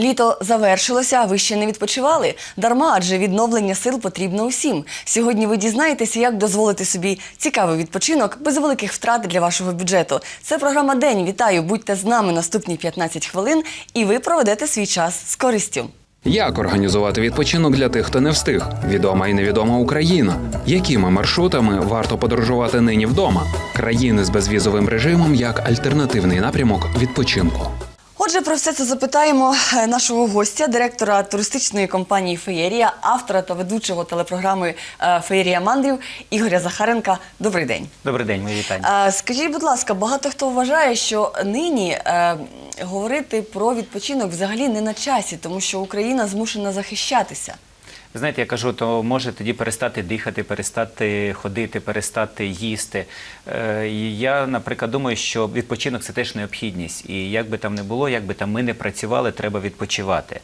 Літо завершилося, а ви ще не відпочивали. Дарма, адже відновлення сил потрібно усім. Сьогодні ви дізнаєтеся, як дозволити собі цікавий відпочинок без великих втрат для вашого бюджету. Це програма День. Вітаю! Будьте з нами наступні 15 хвилин, і ви проведете свій час з користю. Як організувати відпочинок для тих, хто не встиг? Відома і невідома Україна. Якими маршрутами варто подорожувати нині вдома? Країни з безвізовим режимом як альтернативний напрямок відпочинку. Отже, про все це запитаємо е, нашого гостя, директора туристичної компанії Феєрія, автора та ведучого телепрограми е, Феєрія мандрів Ігоря Захаренка. Добрий день. Добрий день, мої вітання. Е, Скажіть, будь ласка, багато хто вважає, що нині говорити про відпочинок взагалі не на часі, тому що Україна змушена захищатися. Знаєте, я кажу, то може тоді перестати дихати, перестати ходити, перестати їсти. Е, я, наприклад, думаю, що відпочинок це теж необхідність. І як би там не було, як би там ми не працювали, треба відпочивати.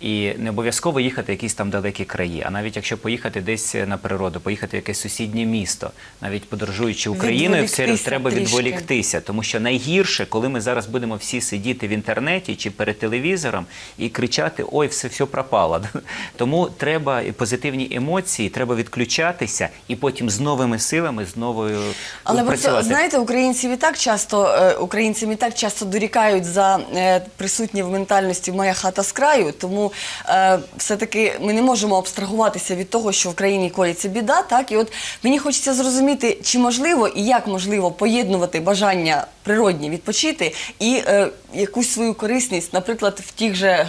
І не обов'язково їхати в якісь там далекі краї. А навіть якщо поїхати десь на природу, поїхати в якесь сусіднє місто, навіть подорожуючи Україною, все треба трішки. відволіктися. Тому що найгірше, коли ми зараз будемо всі сидіти в інтернеті чи перед телевізором і кричати Ой, все, все пропало. Тому треба позитивні емоції, треба відключатися і потім з новими силами, з новою Але працювати. це, знаєте, українців і так часто е, українцям і так часто дорікають за е, присутні в ментальності моя хата з краю. Тому е, все-таки ми не можемо абстрагуватися від того, що в країні коїться біда. Так і от мені хочеться зрозуміти, чи можливо і як можливо поєднувати бажання природні відпочити і е, якусь свою корисність, наприклад, в тих же е,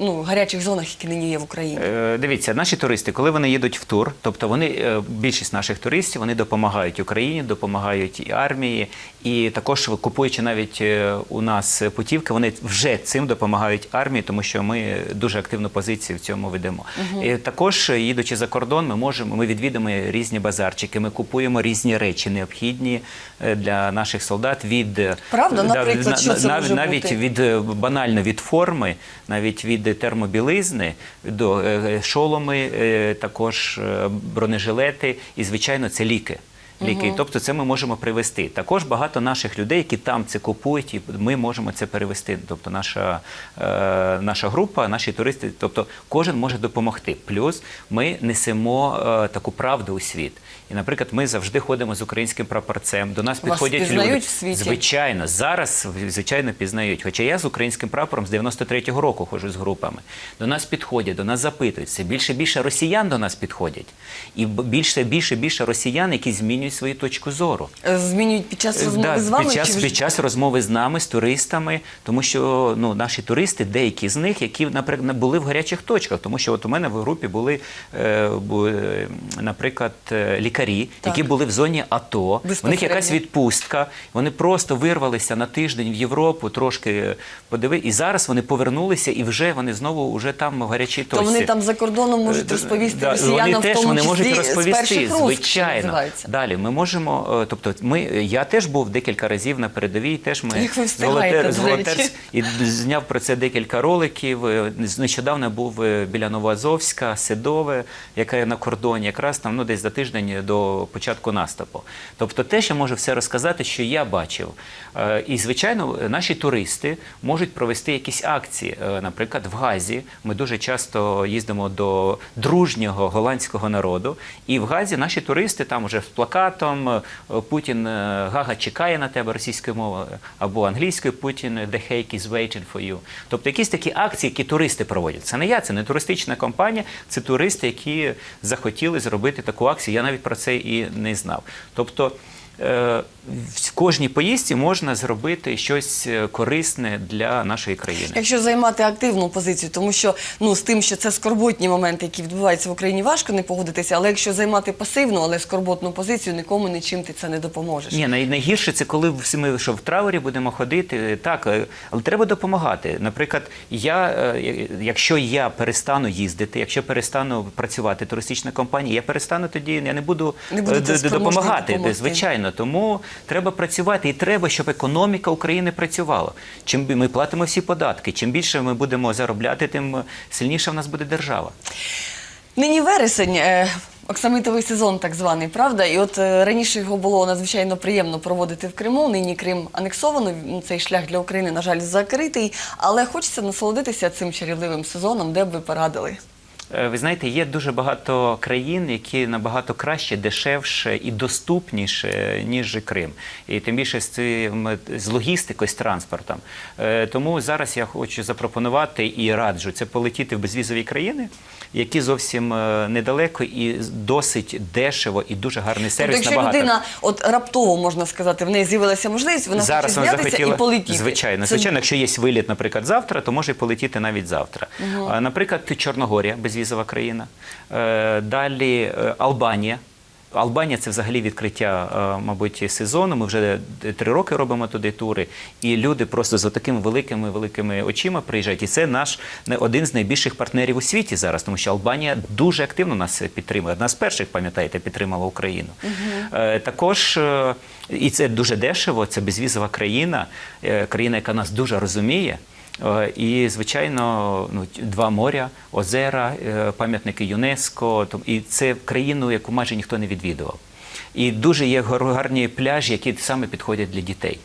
ну, гарячих зонах, які нині є в Україні. Е, Дивіться, наші туристи, коли вони їдуть в тур, тобто вони е, більшість наших туристів вони допомагають Україні, допомагають і армії, і також купуючи навіть у нас путівки, вони вже цим допомагають армії, тому що ми дуже активну позицію в цьому ведемо. І також їдучи за кордон, ми можемо ми відвідуємо різні базарчики, ми купуємо різні речі, необхідні для наших солдат. Від Правда? Наприклад, на- що це на- може навіть від е, банально від форми, навіть від термобілизни до е, шоломи, е, також е, бронежилети, і звичайно, це ліки. Ліки, тобто це ми можемо привезти. Також багато наших людей, які там це купують, і ми можемо це перевести. Тобто, наша, е, наша група, наші туристи, тобто кожен може допомогти. Плюс ми несемо е, таку правду у світ. І, наприклад, ми завжди ходимо з українським прапорцем. До нас підходять люди. в світі? Звичайно, зараз звичайно пізнають. Хоча я з українським прапором з 93-го року ходжу з групами. До нас підходять, до нас запитують. Все більше і більше росіян до нас підходять. І більше більше більше росіян, які змінюють свою точку зору. Е, Змінюють під час розмови Да, з вами під час, чи під час розмови з нами, з туристами, тому що ну, наші туристи, деякі з них, які, наприклад, були в гарячих точках, тому що от у мене в групі були, е, бу- е, наприклад, е, лікарі, Так. які були в зоні АТО. У них якась відпустка, вони просто вирвалися на тиждень в Європу, трошки подиви, і зараз вони повернулися і вже вони знову вже там в гарячій То точці. вони там за кордоном можуть Е, розповісти да, росіянам, вони теж, в тому вони можуть розповісти, звичайно. називається. Далі ми можемо, е, тобто ми, я теж був декілька разів на передовій, теж ми ви з встигаєте, з до волонтерс- і зняв про це декілька роликів. Е, Нещодавно був біля Новоазовська, Седове, яка є на кордоні, якраз там ну десь за тиждень до початку наступу. Тобто, те, що можу все розказати, що я бачив. Е, І звичайно, наші туристи можуть провести якісь акції. Е, Наприклад, в Газі ми дуже часто їздимо до дружнього голландського народу, і в Газі наші туристи там вже з плакатом е, Путін Гага чекає на тебе російською мовою або англійською Путін The Hague is waiting for you. Тобто якісь такі акції, які туристи проводять. Це не я, це не туристична компанія, це туристи, які захотіли зробити таку акцію. Я навіть про це і не знав. Тобто в кожній поїздці можна зробити щось е, корисне для нашої країни. Якщо займати активну позицію, тому що ну з тим, що це скорботні моменти, які відбуваються в Україні, важко не погодитися. Але якщо займати пасивну, але скорботну позицію, нікому нічим ти це не допоможеш. Ні, найгірше це коли всі ми що в траурі будемо ходити. Так, е, але треба допомагати. Наприклад, я, е, якщо я перестану їздити, якщо перестану працювати туристична компанія, я перестану тоді, я не буду Не будете е, д- д- спроможні допомагати. допомогти. Звичайно, тому треба працювати і треба, щоб економіка України працювала. Чим ми платимо всі податки, чим більше ми будемо заробляти, тим сильніша в нас буде держава. Нині вересень. е, оксамитовий сезон, так званий, правда? І от е, раніше його було надзвичайно приємно проводити в Криму. Нині Крим анексовано. Цей шлях для України, на жаль, закритий. Але хочеться насолодитися цим чарівливим сезоном, де б ви порадили. Е, Ви знаєте, є дуже багато країн, які набагато краще, дешевше і доступніше, ніж Крим. І тим більше з цим з логістикою, з транспортом. Е, Тому зараз я хочу запропонувати і раджу це полетіти в безвізові країни, які зовсім е, недалеко і досить дешево і дуже гарний Тобто, сервіс. якщо набагато. людина от раптово можна сказати, в неї з'явилася можливість, вона Зараз хоче вона захотіла і полетіти. Звичайно, Це звичайно, якщо є виліт, наприклад, завтра, то може і полетіти навіть завтра. А, Наприклад, Чорногорія, безвізова країна. Е, Далі е, Албанія. Албанія це взагалі відкриття, е, мабуть, сезону. Ми вже три роки робимо туди тури, і люди просто з такими великими великими очима приїжджають. І це наш один з найбільших партнерів у світі зараз, тому що Албанія дуже активно нас підтримує. Одна з перших, пам'ятаєте, підтримала Україну. Е, Також і це дуже дешево. Це безвізова країна, країна, яка нас дуже розуміє. Е, І, звичайно, ну, два моря, озера, е, пам'ятники ЮНЕСКО. І це країну, яку майже ніхто не відвідував. І дуже є гарні пляжі, які саме підходять для дітей.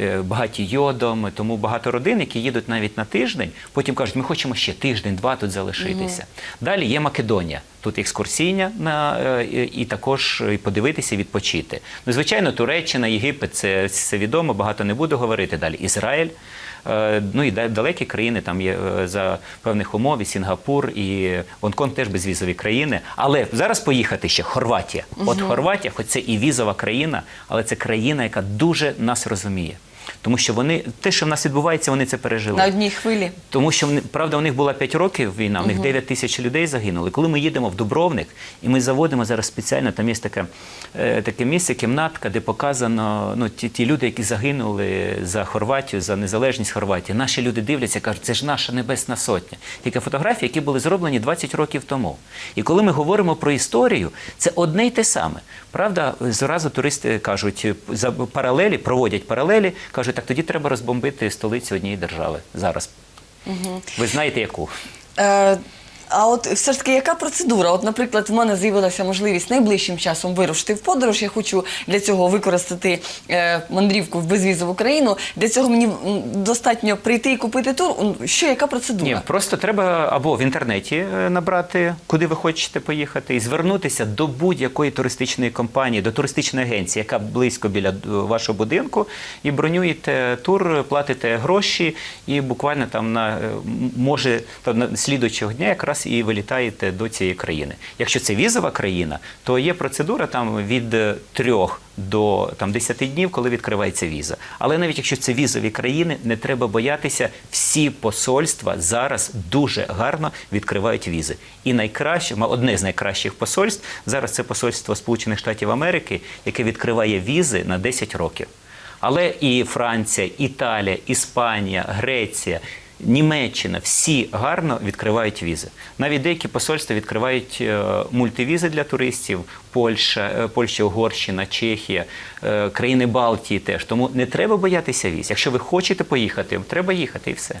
Е, Багаті йодом, тому багато родин, які їдуть навіть на тиждень, потім кажуть, ми хочемо ще тиждень-два тут залишитися. Далі є Македонія. Тут екскурсійня на, і також подивитися, відпочити. Ну, звичайно, Туреччина, Єгипет, це, це відомо, багато не буду говорити. Далі Ізраїль. Е, Ну і далекі країни там є е, за певних умов, і Сінгапур, і Гонконг теж безвізові країни. Але зараз поїхати ще Хорватія. От Хорватія, хоч це і візова країна, але це країна, яка дуже нас розуміє. Тому що вони те, що в нас відбувається, вони це пережили. на одній хвилі. Тому що правда, у них була 5 років війна, у них 9 тисяч людей загинули. Коли ми їдемо в Дубровник, і ми заводимо зараз спеціально, там є таке, е, таке місце, кімнатка, де показано ну, ті, ті люди, які загинули за Хорватію, за незалежність Хорватії. Наші люди дивляться, кажуть, це ж наша небесна сотня. Тільки фотографії, які були зроблені 20 років тому. І коли ми говоримо про історію, це одне й те саме. Правда, зразу туристи кажуть, за паралелі, проводять паралелі, кажуть, так тоді треба розбомбити столицю однієї держави зараз. Ви знаєте яку? Е, а от все ж таки, яка процедура? От, наприклад, в мене з'явилася можливість найближчим часом вирушити в подорож. Я хочу для цього використати е, мандрівку в безвізову країну. Для цього мені достатньо прийти і купити тур. Що, яка процедура? Ні, просто треба або в інтернеті е, набрати, куди ви хочете поїхати, і звернутися до будь-якої туристичної компанії, до туристичної агенції, яка близько біля е, вашого будинку, і бронюєте тур, платите гроші, і буквально там на е, може там, на слідуючого дня якраз і вилітаєте до цієї країни. Якщо це візова країна, то є процедура там від е, трьох до там 10 днів, коли відкривається віза. Але навіть якщо це візові країни, не треба боятися. Всі посольства зараз дуже гарно відкривають візи. І найкраще, одне з найкращих посольств зараз це посольство Сполучених Штатів Америки, яке відкриває візи на 10 років. Але і Франція, Італія, Іспанія, Греція. Німеччина всі гарно відкривають візи. Навіть деякі посольства відкривають е, мультивізи для туристів. Польща, е, Польща, Угорщина, Чехія, е, країни Балтії теж. Тому не треба боятися віз. Якщо ви хочете поїхати, треба їхати і все.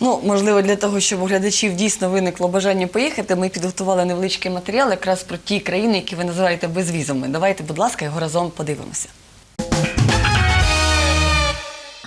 Ну, можливо, для того, щоб у глядачів дійсно виникло бажання поїхати, ми підготували невеличкий матеріал якраз про ті країни, які ви називаєте безвізовими. Давайте, будь ласка, його разом подивимося.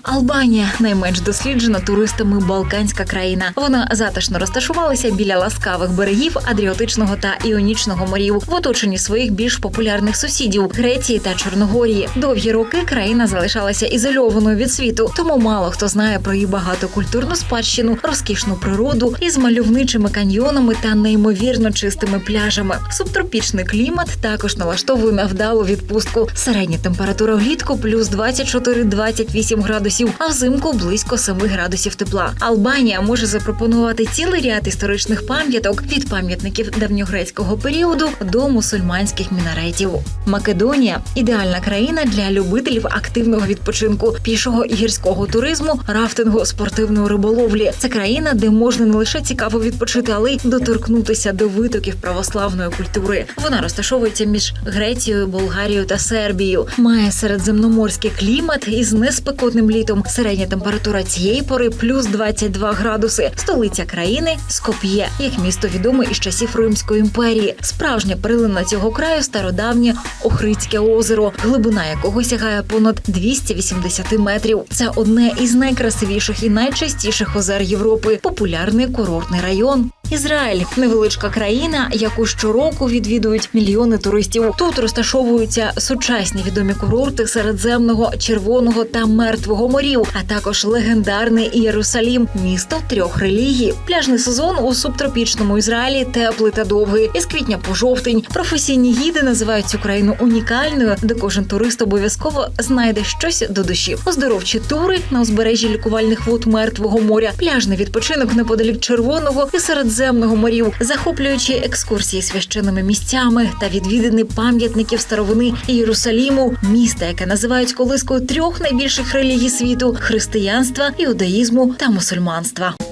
Албанія найменш досліджена туристами балканська країна. Вона затишно розташувалася біля ласкавих берегів Адріотичного та Іонічного морів в оточенні своїх більш популярних сусідів Греції та Чорногорії. Довгі роки країна залишалася ізольованою від світу, тому мало хто знає про її багатокультурну спадщину, розкішну природу із мальовничими каньйонами та неймовірно чистими пляжами. Субтропічний клімат також налаштовує на вдалу відпустку. Середня температура влітку плюс 24-28 градусів, а взимку близько 7 градусів тепла. Албанія може запропонувати цілий ряд історичних пам'яток від пам'ятників давньогрецького періоду до мусульманських мінаретів. Македонія ідеальна країна для любителів активного відпочинку, пішого і гірського туризму, рафтингу, спортивної риболовлі. Це країна, де можна не лише цікаво відпочити, але й доторкнутися до витоків православної культури. Вона розташовується між Грецією, Болгарією та Сербією. Має середземноморський клімат із неспекотним літом літом. Середня температура цієї пори плюс 22 градуси. Столиця країни Скоп'є, як місто відоме із часів Римської імперії. Справжня перлина цього краю стародавнє Охридське озеро, глибина якого сягає понад 280 метрів. Це одне із найкрасивіших і найчистіших озер Європи. Популярний курортний район. Ізраїль невеличка країна, яку щороку відвідують мільйони туристів. Тут розташовуються сучасні відомі курорти Середземного, Червоного та Мертвого морів, а також легендарний Єрусалім, місто трьох релігій. Пляжний сезон у субтропічному Ізраїлі теплий та довгий. Із квітня по жовтень професійні гіди називають цю країну унікальною, де кожен турист обов'язково знайде щось до душі. Оздоровчі тури на узбережжі лікувальних вод Мертвого моря, пляжний відпочинок неподалік Червоного і Середземного морів, захоплюючи екскурсії священними місцями та відвідини пам'ятників старовини Єрусаліму, міста, яке називають колискою трьох найбільших релігій світу християнства, іудаїзму та мусульманства.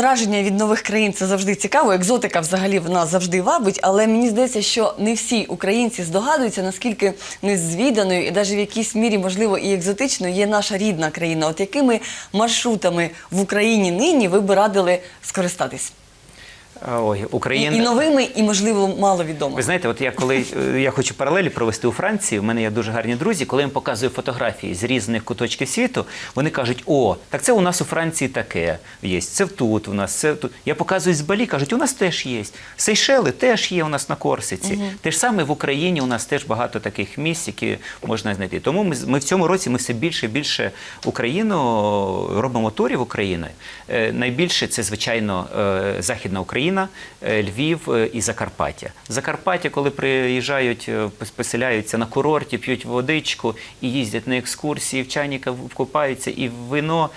Враження від нових країн це завжди цікаво. Екзотика взагалі вона завжди вабить, але мені здається, що не всі українці здогадуються, наскільки незвіданою і навіть в якійсь мірі, можливо, і екзотичною є наша рідна країна. От якими маршрутами в Україні нині ви би радили скористатись? Ой, І, Україна. і новими, і можливо маловідомими. Ви знаєте, от я коли е, я хочу паралелі провести у Франції, у мене є дуже гарні друзі. Коли я їм показую фотографії з різних куточків світу, вони кажуть: о, так це у нас у Франції таке є. Це тут у нас, це тут. Я показую з Балі, кажуть, у нас теж є. Сейшели теж є у нас на Корсиці. Те ж саме в Україні у нас теж багато таких місць, які можна знайти. Тому ми, ми в цьому році ми все більше і більше Україну робимо турів Україною. Е, Найбільше це, звичайно, е, Західна Україна, е, Львів е, і Закарпаття. Закарпаття, коли приїжджають, е, поселяються на курорті, п'ють водичку і їздять на екскурсії, в чайника вкупаються, і вино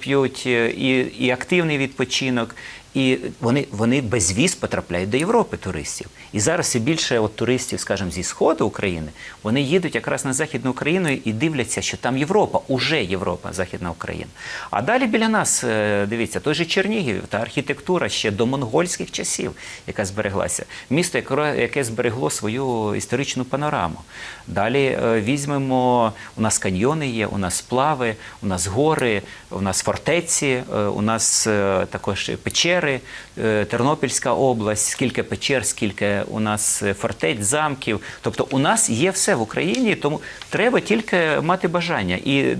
п'ють, і, і активний відпочинок. І вони, вони без віз потрапляють до Європи туристів. І зараз все більше от туристів, скажімо, зі сходу України, вони їдуть якраз на Західну Україну і дивляться, що там Європа, уже Європа, Західна Україна. А далі біля нас, е, дивіться, той же Чернігів та архітектура ще до монгольських часів, яка збереглася. Місто, яке- зберегло свою історичну панораму. Далі е, візьмемо, у нас каньйони є, у нас сплави, у нас гори, у нас фортеці, е, у нас також печери, е, Тернопільська область, скільки печер, скільки у нас е, фортець, замків. Тобто у нас є все в Україні, тому треба тільки мати бажання. І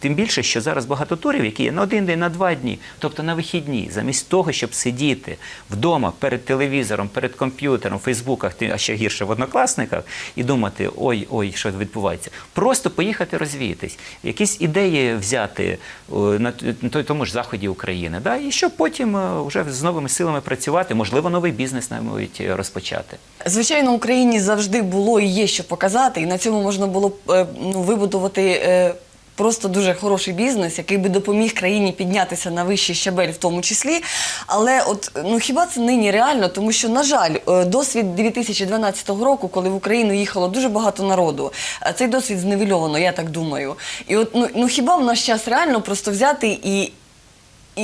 тим більше, що зараз багато турів, які є на один день, на два дні, тобто на вихідні, замість того, щоб сидіти вдома перед телевізором, перед комп'ютером, в Фейсбуках, а ще гірше в однокласниках, і думати, ой, ой, що відбувається. Просто поїхати розвіятись, якісь ідеї взяти е, на тому ж заході України, да? і щоб потім е, вже з новими силами працювати, можливо, новий бізнес навіть розпочати. Звичайно, Україні завжди було і є що показати, і на цьому можна було е, ну, вибудувати просто дуже хороший бізнес, який би допоміг країні піднятися на вищий щабель, в тому числі. Але от ну хіба це нині реально? Тому що, на жаль, е, досвід 2012 року, коли в Україну їхало дуже багато народу, е, цей досвід зневільовано, я так думаю. І от ну, ну хіба в наш час реально просто взяти і,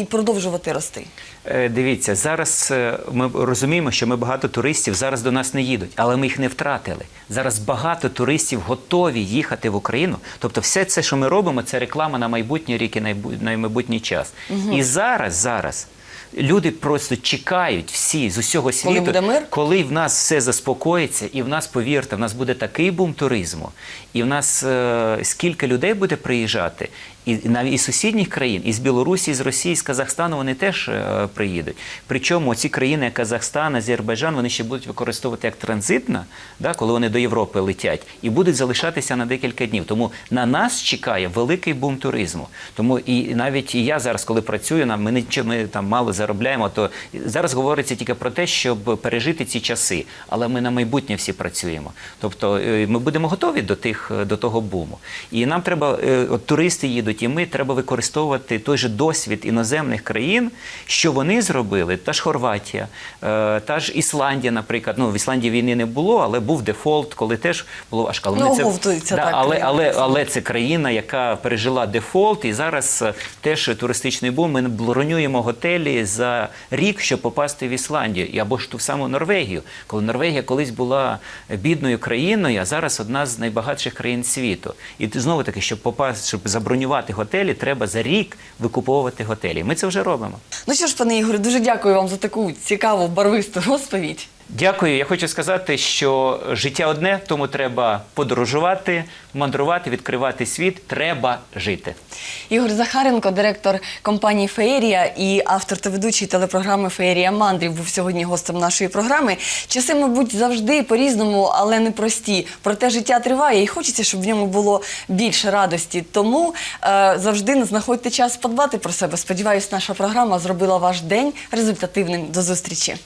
і продовжувати рости? Е, Дивіться, зараз е, ми розуміємо, що ми багато туристів зараз до нас не їдуть, але ми їх не втратили. Зараз багато туристів готові їхати в Україну. Тобто, все це, що ми робимо, це реклама на майбутній рік і на майбутній час. І зараз, зараз. Люди просто чекають всі з усього світу, мир? коли в нас все заспокоїться, і в нас, повірте, в нас буде такий бум туризму, і в нас е, скільки людей буде приїжджати, і навіть із сусідніх країн, із Білорусі, з Росії, з Казахстану вони теж е, приїдуть. Причому ці країни, як Казахстан, Азербайджан, вони ще будуть використовувати як транзитна, да, коли вони до Європи летять, і будуть залишатися на декілька днів. Тому на нас чекає великий бум туризму. Тому і навіть і я зараз, коли працюю, нам ми нічого ми там мало заробляємо. То зараз говориться тільки про те, щоб пережити ці часи. Але ми на майбутнє всі працюємо. Тобто е, ми будемо готові до тих до того буму. І нам треба, е, от туристи їдуть. Працюють, і ми треба використовувати той же досвід іноземних країн, що вони зробили. Та ж Хорватія, е, та ж Ісландія, наприклад. Ну в Ісландії війни не було, але був дефолт, коли теж було важко. Ну, оговтується да, так але, але, але це країна, яка пережила дефолт, і зараз е, теж туристичний бум. Ми бронюємо готелі за рік, щоб попасти в Ісландію, і або ж ту саму Норвегію. Коли Норвегія колись була бідною країною, а зараз одна з найбагатших країн світу. І знову таки, щоб попасти, щоб забронювати готелі, треба за рік викуповувати готелі. Ми це вже робимо. Ну що ж, пане Ігоре, дуже дякую вам за таку цікаву барвисту розповідь. Дякую. Я хочу сказати, що життя одне, тому треба подорожувати, мандрувати, відкривати світ. Треба жити. Ігор Захаренко, директор компанії Феєрія і автор та ведучий телепрограми Феєрія Мандрів, був сьогодні гостем нашої програми. Часи, мабуть, завжди по-різному, але не прості. Проте життя триває і хочеться, щоб в ньому було більше радості. Тому е, завжди знаходьте час подбати про себе. Сподіваюсь, наша програма зробила ваш день результативним. До зустрічі.